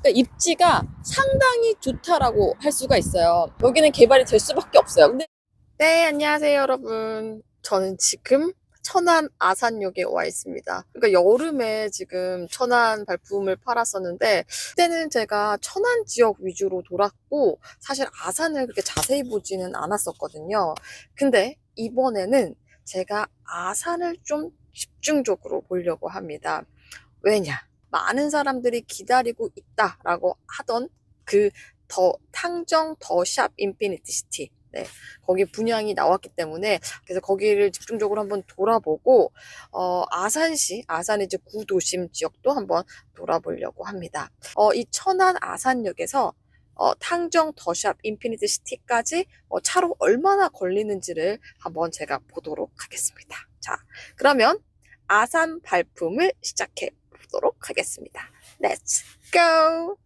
그러니까 입지가 상당히 좋다라고 할 수가 있어요. 여기는 개발이 될 수밖에 없어요. 근데 네, 안녕하세요, 여러분. 저는 지금 천안 아산역에 와 있습니다. 그러니까 여름에 지금 천안 발품을 팔았었는데 그때는 제가 천안 지역 위주로 돌았고 사실 아산을 그렇게 자세히 보지는 않았었거든요. 근데 이번에는 제가 아산을 좀 집중적으로 보려고 합니다. 왜냐? 많은 사람들이 기다리고 있다라고 하던 그 더 탕정 더샵 인피니티 시티. 네, 거기 분양이 나왔기 때문에 그래서 거기를 집중적으로 한번 돌아보고 어, 아산시, 아산의 이제 구도심 지역도 한번 돌아보려고 합니다. 어, 이 천안 아산역에서 어, 탕정 더샵 인피니티 시티까지 어, 차로 얼마나 걸리는지를 한번 제가 보도록 하겠습니다. 자, 그러면 아산 발품을 시작해 보도록 하겠습니다. Let's go!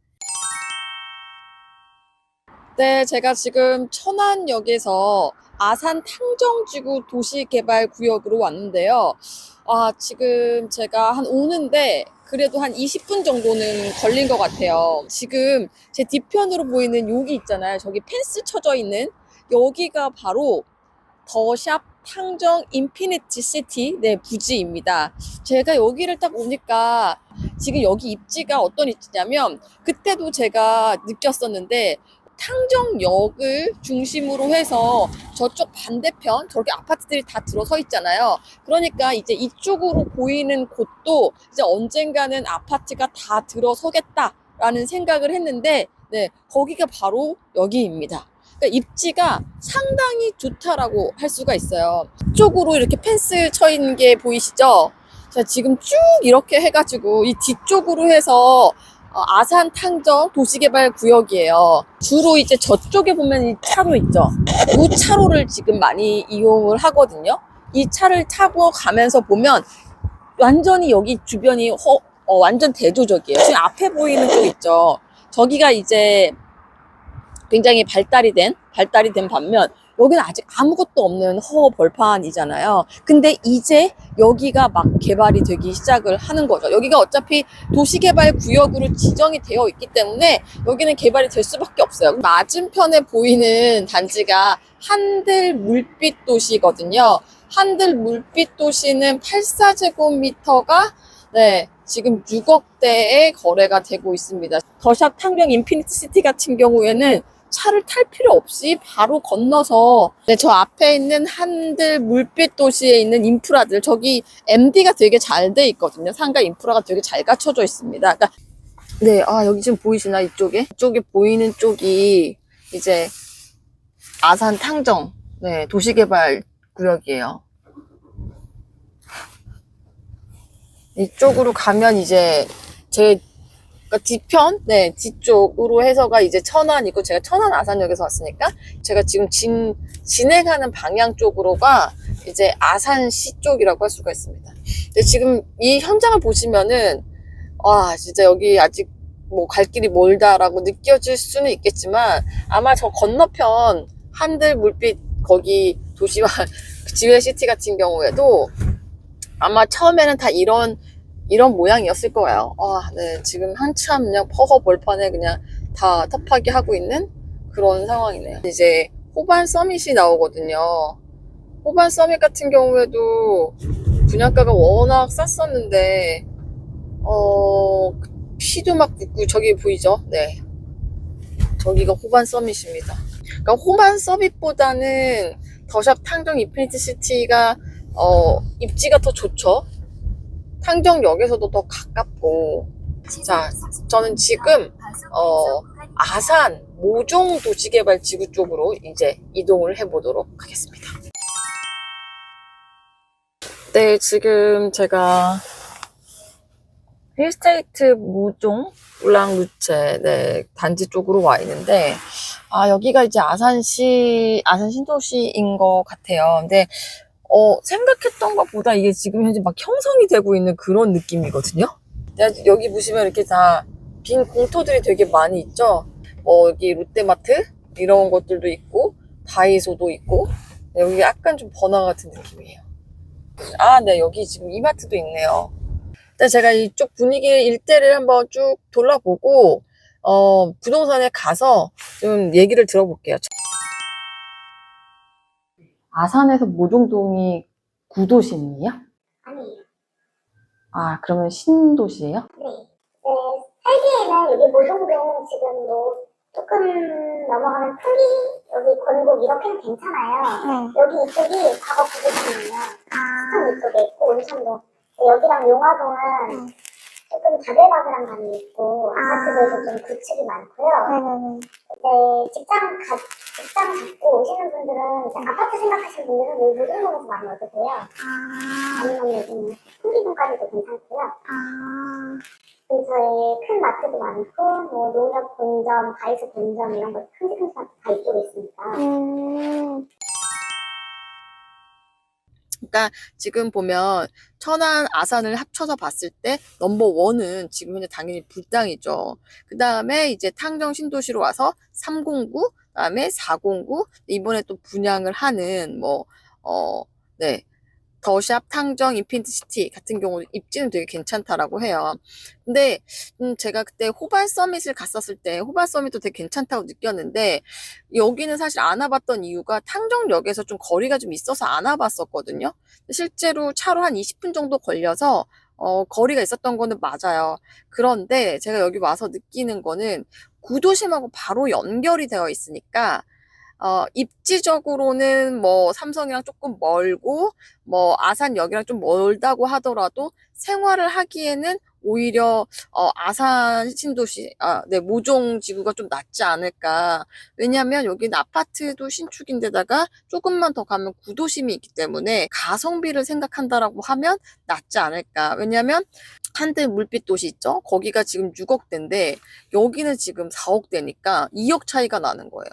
네, 제가 지금 천안역에서 아산 탕정지구 도시개발구역으로 왔는데요. 아, 지금 제가 한 오는데 그래도 한 20분 정도는 걸린 것 같아요. 지금 제 뒤편으로 보이는 여기 있잖아요. 저기 펜스 쳐져 있는 여기가 바로 더샵 탕정 인피니티 시티 네 부지입니다. 제가 여기를 딱 오니까 지금 여기 입지가 어떤 입지냐면 그때도 제가 느꼈었는데 탕정역을 중심으로 해서 저쪽 반대편 저렇게 아파트들이 다 들어서 있잖아요. 그러니까 이제 이쪽으로 보이는 곳도 이제 언젠가는 아파트가 다 들어서겠다라는 생각을 했는데 네, 거기가 바로 여기입니다. 그러니까 입지가 상당히 좋다라고 할 수가 있어요. 이쪽으로 이렇게 펜스 쳐 있는 게 보이시죠? 자, 지금 쭉 이렇게 해가지고 이 뒤쪽으로 해서 어, 아산 탕정 도시개발 구역이에요. 주로 이제 저쪽에 보면 이 차로 있죠. 이 차로를 지금 많이 이용을 하거든요. 이 차를 타고 가면서 보면 완전히 여기 주변이 허, 어, 완전 대조적이에요. 지금 앞에 보이는 쪽 있죠. 저기가 이제 굉장히 발달이 된, 발달이 된 반면 여기는 아직 아무것도 없는 허 벌판이잖아요. 근데 이제 여기가 막 개발이 되기 시작을 하는 거죠. 여기가 어차피 도시개발 구역으로 지정이 되어 있기 때문에 여기는 개발이 될 수밖에 없어요. 맞은편에 보이는 단지가 한들 물빛 도시거든요. 한들 물빛 도시는 84제곱미터가 네, 지금 6억대에 거래가 되고 있습니다. 더샵 탕경 인피니티 시티 같은 경우에는 차를 탈 필요 없이 바로 건너서 네, 저 앞에 있는 한들 물빛 도시에 있는 인프라들 저기 MD가 되게 잘 돼 있거든요. 상가 인프라가 되게 잘 갖춰져 있습니다. 그러니까 네, 아 여기 지금 보이시나 이쪽에? 이쪽에 보이는 쪽이 이제 아산 탕정 네, 도시개발 구역이에요. 이쪽으로 가면 이제 제 그러니까 뒤편, 네, 뒤쪽으로 해서가 이제 천안이고, 제가 천안 아산역에서 왔으니까, 제가 지금 진, 진행하는 방향 쪽으로가 이제 아산시 쪽이라고 할 수가 있습니다. 근데 지금 이 현장을 보시면은, 와, 진짜 여기 아직 뭐 갈 길이 멀다라고 느껴질 수는 있겠지만, 아마 저 건너편 한들 물빛 거기 도시와 지회 시티 같은 경우에도 아마 처음에는 다 이런 이런 모양이었을 거예요. 아, 네. 지금 한참 그냥 퍼거 벌판에 그냥 다 터파기 하고 있는 그런 상황이네요. 이제 호반 서밋이 나오거든요. 호반 서밋 같은 경우에도 분양가가 워낙 쌌었는데, 어, 피도 막 붙고, 저기 보이죠? 네. 저기가 호반 서밋입니다. 그러니까 호반 서밋보다는 더샵 탕정 인피니티 시티가, 어, 입지가 더 좋죠? 탕정역에서도 더 가깝고 자 저는 지금 어 아산 모종 도시개발 지구 쪽으로 이제 이동을 해보도록 하겠습니다. 네 지금 제가 힐스테이트 모종 울랑루체 네 단지 쪽으로 와 있는데 아 여기가 이제 아산시 아산 신도시인 것 같아요. 근데 어, 생각했던 것보다 이게 지금 현재 막 형성이 되고 있는 그런 느낌이거든요. 여기 보시면 이렇게 다 빈 공터들이 되게 많이 있죠. 뭐 여기 롯데마트 이런 것들도 있고 다이소도 있고 네, 여기 약간 좀 번화 같은 느낌이에요. 아, 네 여기 지금 이마트도 있네요. 근데 제가 이쪽 분위기 일대를 한번 쭉 돌아보고 어, 부동산에 가서 좀 얘기를 들어볼게요. 아산에서 모종동이 구도심이에요? 아니에요. 아, 그러면 신도시예요? 네. 네, 살기에는 여기 모종동 지금 뭐 조금 넘어가면 풀리 여기 권곡 이렇게는 괜찮아요. 여기 이쪽이 과거 부부팀이에요. 수천 이쪽에 있고 온천동. 여기랑 용화동은 조금 자글마글한 감이 있고 아파트들도 좀 구축이 많고요. 네, 직장 가, 직장 잡고 오시는 분들은 이제 아파트 생각하시는 분들은 여기 모종동에서 많이 오세요. 아니면 요즘 풍기동까지도 괜찮고요. 근처에 큰 마트도 많고, 뭐, 농협 본점, 다이소 본점, 이런 거 큼직큼직한 다 이쪽에 있으니까. 그러니까 지금 보면 천안, 아산을 합쳐서 봤을 때 넘버 원은 지금 현재 당연히 불당이죠. 그 다음에 이제 탕정 신도시로 와서 309, 그다음에 409, 이번에 또 분양을 하는 뭐, 어, 네. 더샵, 탕정, 인피니트 시티 같은 경우 입지는 되게 괜찮다라고 해요. 근데 음, 제가 그때 호반 서밋을 갔었을 때 호반 서밋도 되게 괜찮다고 느꼈는데 여기는 사실 안 와봤던 이유가 탕정역에서 좀 거리가 좀 있어서 안 와봤었거든요. 실제로 차로 한 20분 정도 걸려서 어, 거리가 있었던 거는 맞아요. 그런데 제가 여기 와서 느끼는 거는 구도심하고 바로 연결이 되어 있으니까 어, 입지적으로는 뭐 삼성이랑 조금 멀고 뭐 아산역이랑 좀 멀다고 하더라도 생활을 하기에는 오히려 어, 아산 신도시, 아, 네, 모종 지구가 좀 낫지 않을까. 왜냐면 여기는 아파트도 신축인데다가 조금만 더 가면 구도심이 있기 때문에 가성비를 생각한다라고 하면 낫지 않을까. 왜냐면 한대 물빛 도시 있죠? 거기가 지금 6억대인데 여기는 지금 4억대니까 2억 차이가 나는 거예요.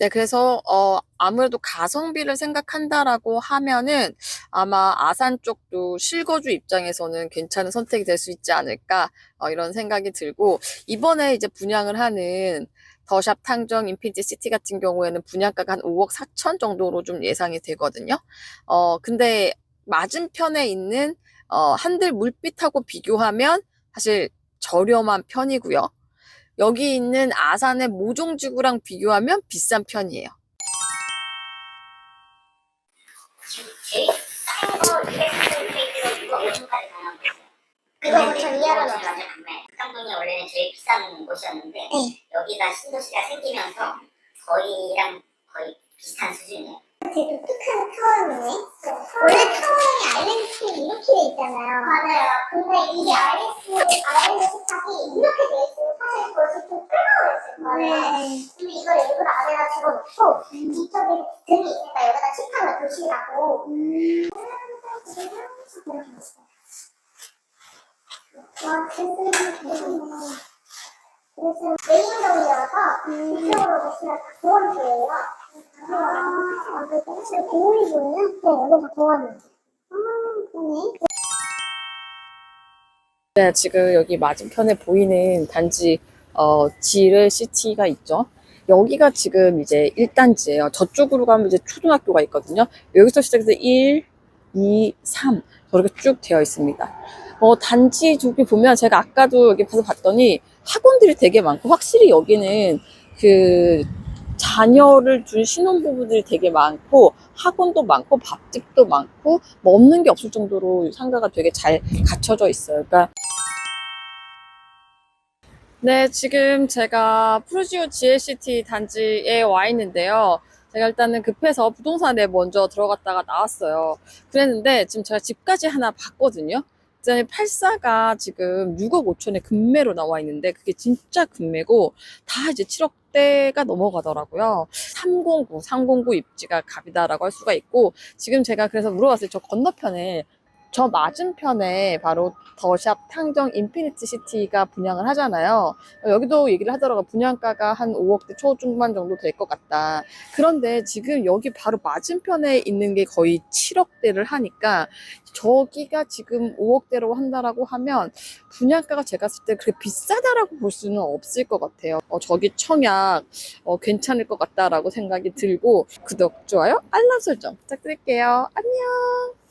네, 그래서 어 아무래도 가성비를 생각한다라고 하면은 아마 아산 쪽도 실거주 입장에서는 괜찮은 선택이 될 수 있지 않을까 어, 이런 생각이 들고 이번에 이제 분양을 하는 더샵 탕정 인피니티 시티 같은 경우에는 분양가가 한 5억 4천 정도로 좀 예상이 되거든요. 어 근데 맞은편에 있는 어 한들 물빛하고 비교하면 사실 저렴한 편이고요. 여기 있는 아산의 모종지구랑 비교하면 비싼 편이에요. 제일 싼 거 230페이지로 5천까지 가는 거 있어요. 그거 우리 위아래 넣어 완전 판매. 쌍둥이 원래는 제일 비싼 곳이었는데 여기가 신도시가 생기면서 거의랑 거의 비슷한 수준이에요. 되게 독특한 타워네. 원래 타워에 아일랜드 이렇게 돼 있잖아요. 맞아요. 근데 이게 아일랜드 아일랜드 식탁이 이렇게 돼 있으면 사실 벌써 좀 끌어오랬을 거예요. 근데 이걸 일부러 안에다 집어넣고 뒤쪽에 등이 있으니까 여기다 칠판을 도시라고. 와, 그래서 그래서 메인 동이어서 이쪽으로 보시면 다 공원표예요. 네, 지금 여기 맞은편에 보이는 단지 어, 지르 시티가 있죠. 여기가 지금 이제 1단지예요. 저쪽으로 가면 이제 초등학교가 있거든요. 여기서 시작해서 1, 2, 3 저렇게 쭉 되어 있습니다. 어, 단지 저기 보면 제가 아까도 여기 가서 봤더니 학원들이 되게 많고 확실히 여기는 그 자녀를 둔 신혼부부들이 되게 많고 학원도 많고 밥집도 많고 뭐 없는 게 없을 정도로 상가가 되게 잘 갖춰져 있어요. 그러니까 네, 지금 제가 푸르지오 GLCT 단지에 와 있는데요. 제가 일단은 급해서 부동산에 먼저 들어갔다가 나왔어요. 그랬는데 지금 제가 집까지 하나 봤거든요. 그다음에 84가 지금 6억 5천에 금매로 나와 있는데 그게 진짜 금매고 다 이제 7억 대가 넘어가더라고요. 309, 309 입지가 갑이다라고 할 수가 있고 지금 제가 그래서 물어봤어요. 저 건너편에 저 맞은편에 바로 더샵 탕정 인피니트 시티가 분양을 하잖아요. 여기도 얘기를 하더라고요. 분양가가 한 5억대 초중반 정도 될 것 같다. 그런데 지금 여기 바로 맞은편에 있는 게 거의 7억대를 하니까 저기가 지금 5억대로 한다라고 하면 분양가가 제가 봤을 때 그렇게 비싸다라고 볼 수는 없을 것 같아요. 어, 저기 청약 어, 괜찮을 것 같다라고 생각이 들고 구독, 좋아요, 알람 설정 부탁드릴게요. 안녕!